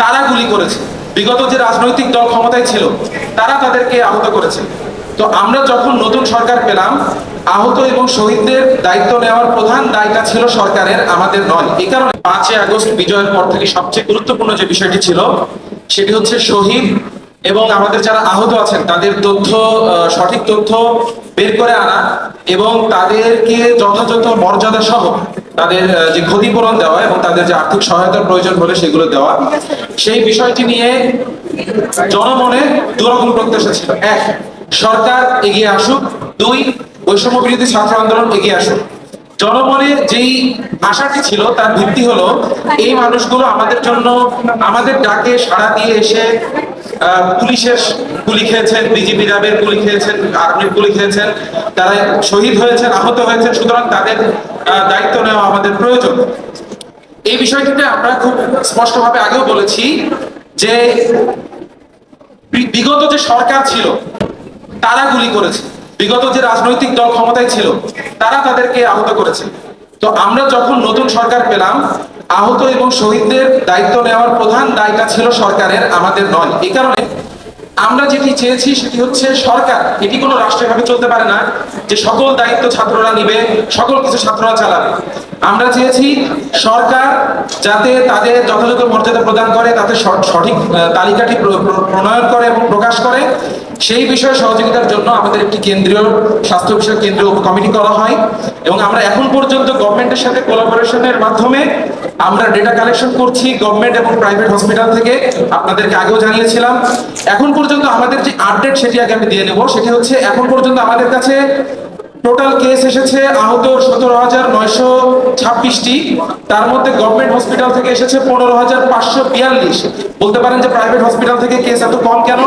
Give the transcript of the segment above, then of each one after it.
তারা গুলি করেছে। বিগত যে রাজনৈতিক দল ক্ষমতায় ছিল, তারা তাদেরকে আহত করেছে। তো আমরা যখন নতুন সরকার পেলাম, আহত এবং শহীদদের দায়িত্ব নেওয়ার প্রধান দায়টা ছিল সরকারের, আমাদের নয়। এই কারণে পাঁচই আগস্ট বিজয়ের পর থেকে সবচেয়ে গুরুত্বপূর্ণ যে বিষয়টি ছিল, সেটি হচ্ছে শহীদ এবং আমাদের যারা আহত আছেন, তাদের তথ্য সঠিক তথ্য বের করে আনা এবং তাদেরকে যথাযথ মর্যাদা সহ তাদের যে ক্ষতিপূরণ দেওয়া এবং তাদের যে আর্থিক সহায়তার প্রয়োজন হলে সেগুলো দেওয়া, সেই বিষয়টি নিয়ে জনমনে দুরকম প্রত্যাশা ছিল। এক, সরকার এগিয়ে আসুক। দুই, বৈষম্য বিরোধী ছাত্র আন্দোলন এগিয়ে আসুক। জনমনে যেই আশাটি ছিল, তার ভিত্তি হলো, এই মানুষগুলো আমাদের জন্য আমাদের ডাকে সাড়া দিয়ে এসে পুলিশের গুলি খেয়েছেন, বিজিবি র্যাবের গুলি খেয়েছেন, আর্মির গুলি খেয়েছেন, তারা শহীদ হয়েছেন, আহত হয়েছেন, সুতরাং তাদের দায়িত্ব নেওয়া আমাদের প্রয়োজন। এই বিষয়টিতে আমরা খুব স্পষ্টভাবে আগেও বলেছি যে বিগত যে সরকার ছিল, তারা গুলি করেছে। বিগত যে রাজনৈতিক দল ক্ষমতায় ছিল, তারা তাদেরকে আহত করেছে। তো আমরা যখন নতুন সরকার পেলাম আহত এবং শহীদদের দায়িত্ব নেওয়ার প্রধান দায়টা ছিল সরকারের আমাদের নয়। এই কারণে আমরা যেটি চেয়েছি সেটি হচ্ছে সরকার। এটি কোনো রাষ্ট্রীয়ভাবে চলতে পারে না যে সকল দায়িত্ব ছাত্ররা নিবে, সকল কিছু ছাত্ররা চালাবে। আমরা চেয়েছি সরকার যাতে তাদের যথাযথ মর্যাদা প্রদান করে, তাতে সঠিক তালিকাটি প্র- প্র- প্রণয়ন করে এবং প্রকাশ করে। সেই বিষয়ে সহযোগিতার জন্য আমাদের একটি কেন্দ্রীয় স্বাস্থ্য বিষয়ক কেন্দ্রীয় কমিটি করা হয় এবং আমরা এখন পর্যন্ত গভর্নমেন্টের সাথে কোলাবোরেশনের মাধ্যমে আমরা ডেটা কালেকশন করছি গভর্নমেন্ট এবং প্রাইভেট হসপিটাল থেকে। আপনাদেরকে আগেও জানিয়েছিলাম। এখন পর্যন্ত আমাদের যে আপডেট সেটি আগে আমি দিয়ে নেব, সেটি হচ্ছে এখন পর্যন্ত আমাদের কাছে টোটাল কেস এসেছে আহত সতেরো হাজার নয়শো ছাব্বিশটি। তার মধ্যে গভর্নমেন্ট হসপিটাল থেকে এসেছে পনেরো হাজার পাঁচশো বিয়াল্লিশ। বলতে পারেন যে প্রাইভেট হসপিটাল থেকে কেস এত কম কেন?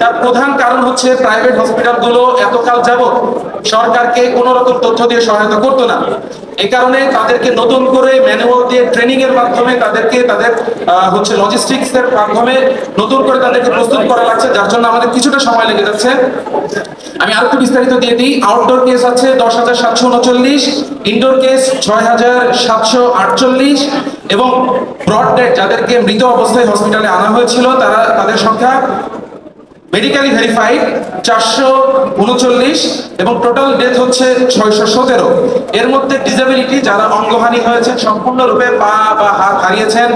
তার প্রধান কারণ হচ্ছে প্রাইভেট হসপিটালগুলো এতকাল যাবত সরকারকে কোনো রকম তথ্য দিয়ে সহায়তা করতো না। এই কারণে তাদেরকে নতুন করে ম্যানুয়াল দিয়ে ট্রেনিং এর মাধ্যমে তাদেরকে তাদের হচ্ছে লজিস্টিক্স এর মাধ্যমে নতুন করে তাদেরকে প্রস্তুত করা লাগছে। যার জন্য আমাদের কিছুটা সময় লেগে যাচ্ছে। আমি আরেকটু বিস্তারিত দিয়ে দিই। আউটডোর কেস আছে দশ হাজার সাতশো উনচল্লিশ ইনডোর কেস ছয় হাজার সাতশো আটচল্লিশ এবং ব্রড ডেড যাদেরকে মৃত অবস্থায় হসপিটালে আনা হয়েছিল, তারা, তাদের সংখ্যা মেডিকেলি ভেরিফাইড চারশো উনচল্লিশ এবং টোটাল ডেথ হচ্ছে ছয়শো সতেরো। এর মধ্যে ডিসেবিলিটি যারা অঙ্গহানি হয়েছে সম্পূর্ণরূপে পা বা হাত হারিয়েছেন,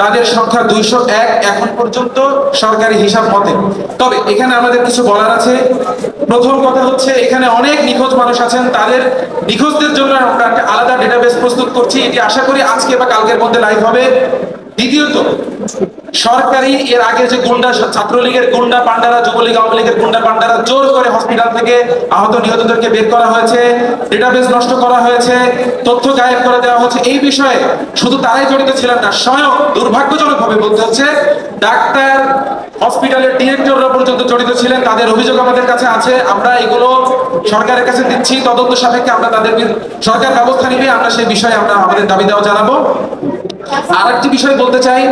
তাদের সংখ্যা দুইশো এক এখন পর্যন্ত সরকারি হিসাব মতে। তবে এখানে আমাদের কিছু বলার আছে। প্রথম কথা হচ্ছে, এখানে অনেক নিখোঁজ মানুষ আছেন, তাদের নিখোঁজদের জন্য আমরা একটা আলাদা ডেটাবেস প্রস্তুত করছি। এটি আশা করি আজকে বা কালকের মধ্যে লাইভ হবে। দ্বিতীয়ত সরকারি এর আগে যে গুন্ডা ছাত্রলীগের গুন্ডা পান্ডারা যুবলীগ, আওয়ামী লীগের গুন্ডা পান্ডারা জোর করে হসপিটাল থেকে আহত নিহতদেরকে বের করা হয়েছে ডেটাবেস নষ্ট করা হয়েছে, তথ্য গায়েব করে দেওয়া হচ্ছে। এই বিষয়ে শুধু তারাই জড়িত ছিলেন না, স্বয়ং দুর্ভাগ্যজনক ভাবে বলতে হচ্ছে, ডাক্তার, হসপিটালের ডিরেক্টররা পর্যন্ত জড়িত ছিলেন, তাদের অভিযোগ আমাদের কাছে আছে, আমরা এগুলো সরকারের কাছে দিচ্ছি, তদন্ত সাপেক্ষে আমরা তাদের সরকার ব্যবস্থা নিবে, আমরা সেই বিষয়ে আমরা আমাদের দাবি দেওয়া জানাব। আর একটি বিষয় বলতে চাই,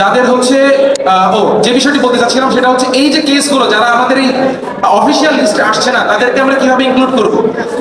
যাদের হচ্ছে আহ, ও যে বিষয়টি বলতে চাচ্ছিলাম সেটা হচ্ছে এই যে কেসগুলো যারা আমাদের এই অফিসিয়াল লিস্টে আসছে না তাদেরকে আমরা কীভাবে ইনক্লুড করব?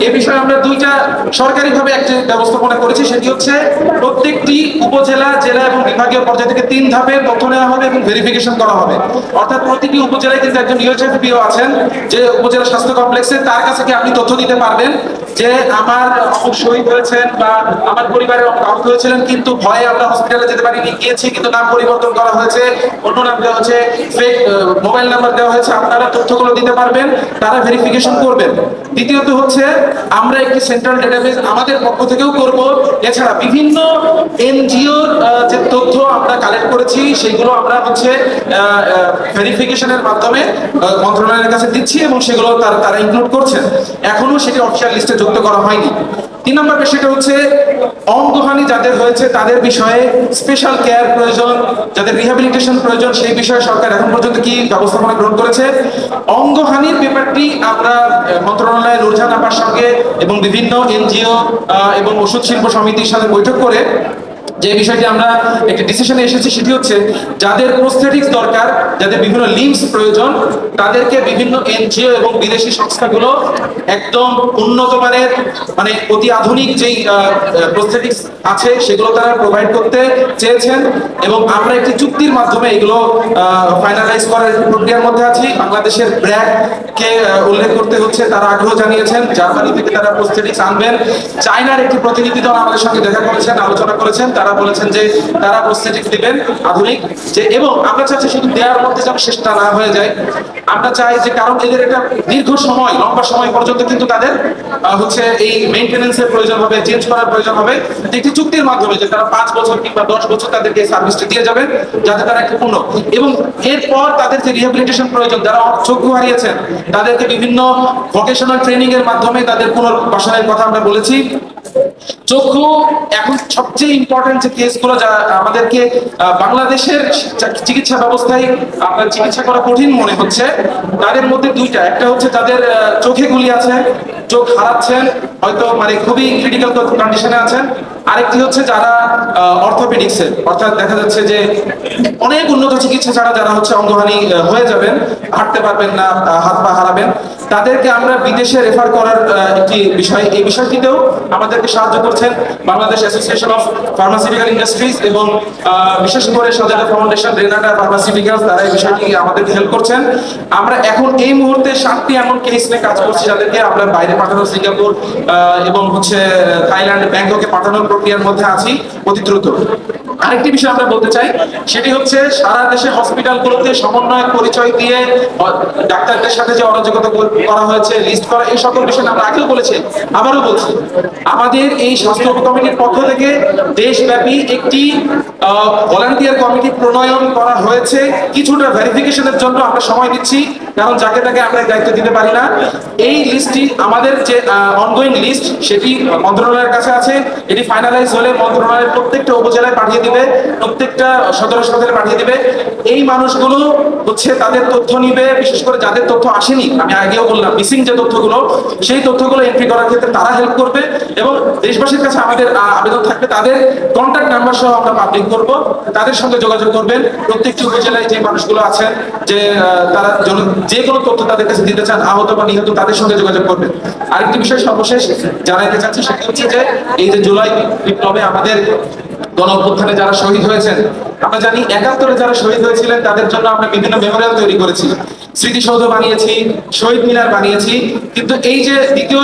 এই বিষয়ে আমরা দুইটা সরকারিভাবে একটি ব্যবস্থাপনা করেছি সেটি হচ্ছে প্রত্যেকটি উপজেলা জেলা এবং বিভাগীয় পর্যায় থেকে তিন ধাপে তথ্য নেওয়া হবে এবং ভেরিফিকেশন করা হবে। অর্থাৎ প্রতিটি উপজেলায় কিন্তু একজন ইউএচএফপিও আছেন যে উপজেলা স্বাস্থ্য কমপ্লেক্সে তার কাছে কি আপনি তথ্য দিতে পারবেন যে আমার অমুক শহীদ হয়েছেন বা আমার পরিবারের অমুক আহত হয়েছিলেন কিন্তু ভয়ে আমরা হসপিটালে যেতে পারিনি গিয়েছি কিন্তু নাম পরিবর্তন করা হয়েছে। অন্য নাম দেওয়া হয়েছে ফেক মোবাইল নাম্বার দেওয়া হয়েছে, আপনারা তথ্যগুলো দিতে পারবেন, তারা ভেরিফিকেশন করবেন। দ্বিতীয়ত হচ্ছে, আমরা একটি সেন্ট্রাল ডেটাবেস আমাদের পক্ষ থেকেও করব। এছাড়া বিভিন্ন এনজিওর যে তথ্য আমরা কালেক্ট করেছি, সেগুলো আমরা হচ্ছে ভেরিফিকেশনের মাধ্যমে মন্ত্রণালয়ের কাছে দিচ্ছি এবং সেগুলো তার- তারা ইনক্লুড করছেন। এখনও সেটি অফিসিয়াল লিস্টে যুক্ত করা হয়নি। তিন নম্বর বিষয়টা হচ্ছে, অঙ্গহানি যাদের হয়েছে তাদের বিষয়ে স্পেশাল কেয়ার প্রয়োজন, যাদের রিহ্যাবিলিটেশন প্রয়োজন, সেই বিষয়ে সরকার এখন পর্যন্ত কি ব্যবস্থাপনা গ্রহণ করেছে? অঙ্গহানির ব্যাপারটি আমরা মন্ত্রণালয়ের নুরজান আপার সঙ্গে এবং বিভিন্ন এনজিও এবং ওষুধ শিল্প সমিতির সাথে বৈঠক করে যে বিষয়টি আমরা একটি ডিসিশনে এসেছি সেটি হচ্ছে, যাদের প্রস্থেটিক্স দরকার, যাদের বিভিন্ন লিম্স প্রয়োজন, তাদেরকে বিভিন্ন এনজিও এবং বিদেশি সংস্থাগুলো একদম উন্নত মানের মানে অতি আধুনিক যেই প্রস্থেটিক্স আছে, সেগুলো তারা প্রোভাইড করতে চেয়েছেন এবং আমরা একটি চুক্তির মাধ্যমে এগুলো ফাইনালাইজ করার প্রক্রিয়ার মধ্যে আছি। বাংলাদেশের ব্র্যাককে উল্লেখ করতে হচ্ছে, তারা আগ্রহ জানিয়েছেন, জার্মানি থেকে তারা প্রস্থেটিক্স আনবেন। চায়নার একটি প্রতিনিধি দল আমাদের সঙ্গে দেখা করেছেন, আলোচনা করেছেন, তারা বলেছেন যে তারা প্রস্থেটিক্স দিবেন আধুনিক, যে এবং আমরা চাচ্ছি শুধু দেওয়ার মধ্যে যেন শেষটা না হয়ে যায়। আমরা চাই যে কারণ এদের একটা দীর্ঘ সময়, লম্বা সময় পর্যন্ত কিন্তু তাদের হচ্ছে এই মেইনটেনেন্সের প্রয়োজন হবে চেঞ্জ করার প্রয়োজন হবে। একটি চুক্তির মাধ্যমে যে তারা পাঁচ বছর কিংবা দশ বছর তাদেরকে এই সার্ভিসটা দিয়ে যাবেন, যাতে তারা একটু পূর্ণ এবং এরপর তাদের যে রিহ্যাবিলিটেশন প্রয়োজন, যারা চক্ষু হারিয়েছেন, তাদেরকে বিভিন্ন ভোকেশনাল ট্রেনিং এর মাধ্যমে তাদের পুনর্বাসনের কথা আমরা বলেছি। চক্ষু এখন সবচেয়ে ইম্পর্টেন্ট যে কেসগুলো যা আমাদেরকে বাংলাদেশের চিকিৎসা ব্যবস্থায় আপনার চিকিৎসা করা কঠিন মনে হচ্ছে। তাদের মধ্যে দুইটা। একটা হচ্ছে আহ, চোখে গুলি আছে চোখ হারাচ্ছেন হয়তো মানে খুবই ক্রিটিক্যাল কন্ডিশনে আছেন। আরেকটি হচ্ছে যারা অর্থোপেডিক্সের অর্থাৎ দেখা যাচ্ছে যে অনেক উন্নত চিকিৎসা ছাড়া যারা হচ্ছে অঙ্গহানি হয়ে যাবেন হাঁটতে পারবেন না হাত পা হারাবেন। তাদেরকে আমরা বিদেশে রেফার করার একটি বিষয়। এই বিষয়টিতেও আমাদেরকে সাহায্য করছেন Bangladesh association of pharmaceutical industries এবং বিশেষ করে সাজাদা ফাউন্ডেশন রেনাটা ফার্মাসিউটিক্যালস তারা এই বিষয়টি আমাদেরকে হেল্প করছেন। আমরা এখন এই মুহূর্তে সাতটি এমন কেস নিয়ে কাজ করছি যাদেরকে আমরা বাইরে পাঠানো, সিঙ্গাপুর এবং হচ্ছে থাইল্যান্ড, ব্যাংককে পাঠানোর প্রক্রিয়ার মধ্যে আছি অতি দ্রুত। আরেকটি বিষয় আমরা বলতে চাই, সেটি হচ্ছে সারা দেশে হসপিটালগুলোতে সমন্বয় পরিচয় দিয়ে ডাক্তারদের সাথে যে অরাজকতা কর- হয়েছে লিস্ট করা, এই সকল বিষয় আমরা আগেও বলেছি, আবারও বলছি। আমাদের এই স্বাস্থ্য কমিটির পক্ষ থেকে দেশব্যাপী একটি ভলান্টিয়ার কমিটি প্রণয়ন করা হয়েছে। কিছুটা ভেরিফিকেশনের জন্য আমরা সময় দিচ্ছি। কারণ যাকে তাকে আমরা দায়িত্ব দিতে পারি না, এই লিস্টটি আমাদের যে অনগোয়িং লিস্ট সেটি মন্ত্রণালয়ের কাছে আছে, এটি ফাইনালাইজ হলে মন্ত্রণালয়ের প্রত্যেকটা উপজেলায় পাঠিয়ে দিবে, প্রত্যেকটা সদর হাসপাতালে পাঠিয়ে দিবে। এই মানুষগুলো হচ্ছে তাদের তথ্য নিবে, বিশেষ করে যাদের তথ্য আসেনি, আমি আগেও বললাম মিসিং যে তথ্যগুলো, সেই তথ্যগুলো এন্ট্রি করার ক্ষেত্রে তারা হেল্প করবে এবং দেশবাসীর কাছে আমাদের আবেদন থাকবে, তাদের কন্ট্যাক্ট নাম্বার সহ আমরা পাবলিক করব, তাদের সঙ্গে যোগাযোগ করবেন। প্রত্যেকটি উপজেলায় যে মানুষগুলো আছেন, যে তারা যে কোনো তথ্য তাদের কাছে দিতে চান, আহত বা নিহত তাদের সঙ্গে যোগাযোগ করবেন। আরেকটি বিষয় সর্বশেষ জানাইতে চাচ্ছি, সেটা হচ্ছে যে এই যে জুলাই বিপ্লবে আমাদের গণ অভ্যুত্থানে যারা শহীদ হয়েছেন, আমরা জানি একাত্তরে যারা শহীদ হয়েছিলেন, তাদের জন্য আমরা বিভিন্ন মেমোরিয়াল তৈরি করেছি। স্মৃতিসৌধ বানিয়েছি, শহীদ মিনার বানিয়েছি। কিন্তু এই যে দ্বিতীয়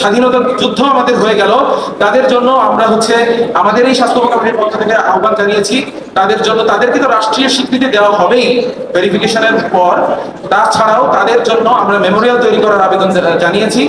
স্বাধীনতা যুদ্ধ আমাদের হয়ে গেল, তাদের জন্য আমরা হচ্ছে আমাদের এই স্বাস্থ্য কমিটির পক্ষ থেকে আহ্বান জানিয়েছি, তাদের জন্য তাদেরকে তো রাষ্ট্রীয় স্বীকৃতি দেওয়া হবেই ভেরিফিকেশনের পর। তাছাড়াও তাদের জন্য আমরা মেমোরিয়াল তৈরি করার আবেদন জানিয়েছি।